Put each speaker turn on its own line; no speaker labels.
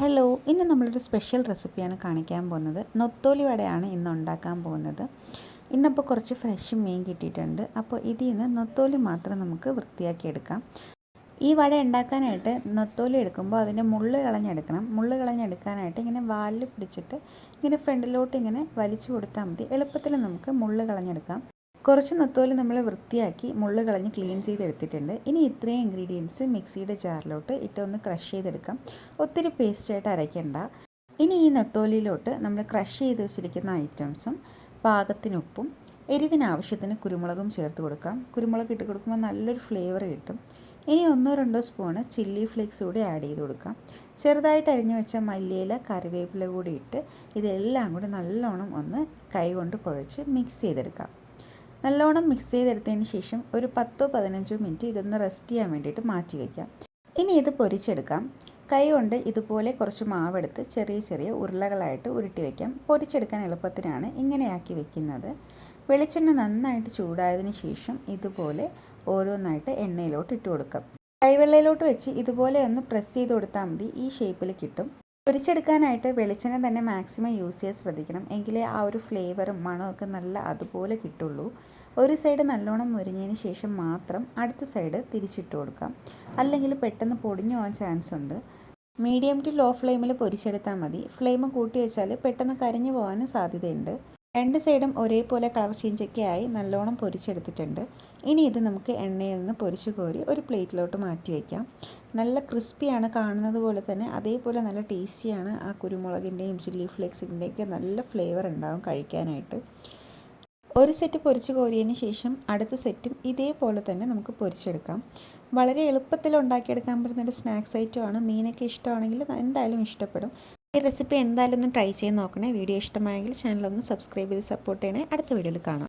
Hello ഇന്ന് നമ്മളൊരു special റെസിപ്പിയാണ് കാണിക്കാൻ പോകുന്നത്. നൊത്തോലി വടയാണ് ഇന്ന് ഉണ്ടാക്കാൻ പോകുന്നത്. ഇന്നപ്പോൾ കുറച്ച് ഫ്രഷ് മീൻ കിട്ടിയിട്ടുണ്ട്. അപ്പോൾ ഇതിൽ നിന്ന് നൊത്തോലി മാത്രം നമുക്ക് വൃത്തിയാക്കിയെടുക്കാം ഈ വട ഉണ്ടാക്കാനായിട്ട് നൊത്തോലി എടുക്കുമ്പോൾ അതിന്റെ മുള്ള് കളഞ്ഞെടുക്കണം. മുള്ള് കളഞ്ഞെടുക്കാനായിട്ട് ഇങ്ങനെ വാലിൽ പിടിച്ചിട്ട് ഇങ്ങനെ ഫ്രണ്ടിലോട്ട് ഇങ്ങനെ വലിച്ചു കൊടുത്താൽ മതി. എളുപ്പത്തിൽ നമുക്ക് മുള്ള് കളഞ്ഞെടുക്കാം. കുറച്ച് നത്തോലി നമ്മൾ വൃത്തിയാക്കി മുള്ളു കളഞ്ഞ് ക്ലീൻ ചെയ്തെടുത്തിട്ടുണ്ട്. ഇനി ഇത്രയും ഇൻഗ്രീഡിയൻസ് മിക്സിയുടെ ജാറിലോട്ട് ഇട്ടൊന്ന് ക്രഷ് ചെയ്തെടുക്കാം. ഒത്തിരി പേസ്റ്റായിട്ട് അരയ്ക്കണ്ട. ഇനി ഈ നത്തോലിയിലോട്ട് നമ്മൾ ക്രഷ് ചെയ്ത് വെച്ചിരിക്കുന്ന ഐറ്റംസും പാകത്തിനുപ്പും എരിവിനാവശ്യത്തിന് കുരുമുളകും ചേർത്ത് കൊടുക്കാം. കുരുമുളക് ഇട്ട് കൊടുക്കുമ്പോൾ നല്ലൊരു ഫ്ലേവർ കിട്ടും. ഇനി ഒന്നോ രണ്ടോ സ്പൂണ് ചില്ലി ഫ്ലേക്സ് കൂടി ആഡ് ചെയ്ത് കൊടുക്കാം. ചെറുതായിട്ട് അരിഞ്ഞു വെച്ച മല്ലിയില കറിവേപ്പില കൂടി ഇട്ട് ഇതെല്ലാം കൂടി നല്ലോണം ഒന്ന് കൈ കൊണ്ട് കുഴച്ച് മിക്സ് ചെയ്തെടുക്കാം. നല്ലോണം മിക്സ് ചെയ്തെടുത്തതിന് ശേഷം ഒരു പത്തോ പതിനഞ്ചോ മിനിറ്റ് ഇതൊന്ന് റെസ്റ്റ് ചെയ്യാൻ വേണ്ടിയിട്ട് മാറ്റി വയ്ക്കാം ഇനി ഇത് പൊരിച്ചെടുക്കാം. കൈ കൊണ്ട് ഇതുപോലെ കുറച്ച് മാവെടുത്ത് ചെറിയ ചെറിയ ഉരുളകളായിട്ട് ഉരുട്ടി വയ്ക്കാം പൊരിച്ചെടുക്കാൻ എളുപ്പത്തിനാണ് ഇങ്ങനെയാക്കി വെക്കുന്നത്. വെളിച്ചെണ്ണ നന്നായിട്ട് ചൂടായതിനു ശേഷം ഇതുപോലെ ഓരോന്നായിട്ട് എണ്ണയിലോട്ട് ഇട്ട് കൊടുക്കാം. കൈവെള്ളയിലോട്ട് വെച്ച് ഇതുപോലെ ഒന്ന് പ്രസ് ചെയ്ത് കൊടുത്താൽ മതി. ഈ ഷേപ്പിൽ കിട്ടും. പൊരിച്ചെടുക്കാനായിട്ട് വെളിച്ചെണ്ണ തന്നെ മാക്സിമം യൂസ് ചെയ്യാൻ ശ്രദ്ധിക്കണം. എങ്കിലേ ആ ഒരു ഫ്ലേവറും മണമൊക്കെ നല്ല അതുപോലെ കിട്ടുള്ളൂ. ഒരു സൈഡ് നല്ലോണം മുരിഞ്ഞതിന് ശേഷം മാത്രം അടുത്ത സൈഡ് തിരിച്ചിട്ട് കൊടുക്കാം. അല്ലെങ്കിൽ പെട്ടെന്ന് പൊടിഞ്ഞു പോകാൻ ചാൻസ് ഉണ്ട്. മീഡിയം ടു ലോ ഫ്ലെയിമിൽ പൊരിച്ചെടുത്താൽ മതി. ഫ്ലെയിം കൂട്ടി വെച്ചാൽ പെട്ടെന്ന് കരിഞ്ഞു പോകാനും സാധ്യതയുണ്ട്. രണ്ട് സൈഡും ഒരേപോലെ കളർ ചേഞ്ചൊക്കെ ആയി നല്ലോണം പൊരിച്ചെടുത്തിട്ടുണ്ട്. ഇനി ഇത് നമുക്ക് എണ്ണയിൽ നിന്ന് പൊരിച്ച് കോരി ഒരു പ്ലേറ്റിലോട്ട് മാറ്റി വയ്ക്കാം. നല്ല ക്രിസ്പിയാണ് കാണുന്നത് പോലെ തന്നെ അതേപോലെ നല്ല ടേസ്റ്റിയാണ് ആ കുരുമുളകിന്റെയും ചില്ലി ഫ്ലേക്സിന്റെയൊക്കെ നല്ല ഫ്ലേവർ ഉണ്ടാവും കഴിക്കാനായിട്ട്. ഒരു സെറ്റ് പൊരിച്ച് കോരിയതിന് ശേഷം അടുത്ത സെറ്റും ഇതേപോലെ തന്നെ നമുക്ക് പൊരിച്ചെടുക്കാം. വളരെ എളുപ്പത്തിൽ ഉണ്ടാക്കിയെടുക്കാൻ പറ്റുന്ന ഒരു സ്നാക്സ് ഐറ്റമാണ് മീനൊക്കെ ഇഷ്ടമാണെങ്കിൽ എന്തായാലും ഇഷ്ടപ്പെടും. ഈ റെസിപ്പി എന്തായാലും ഒന്ന് ട്രൈ ചെയ്ത് നോക്കണേ. വീഡിയോ ഇഷ്ടമായെങ്കിൽ ചാനലൊന്ന് സബ്സ്ക്രൈബ് ചെയ്ത് സപ്പോർട്ട് ചെയ്യണേ. അടുത്ത വീഡിയോയിൽ കാണാം.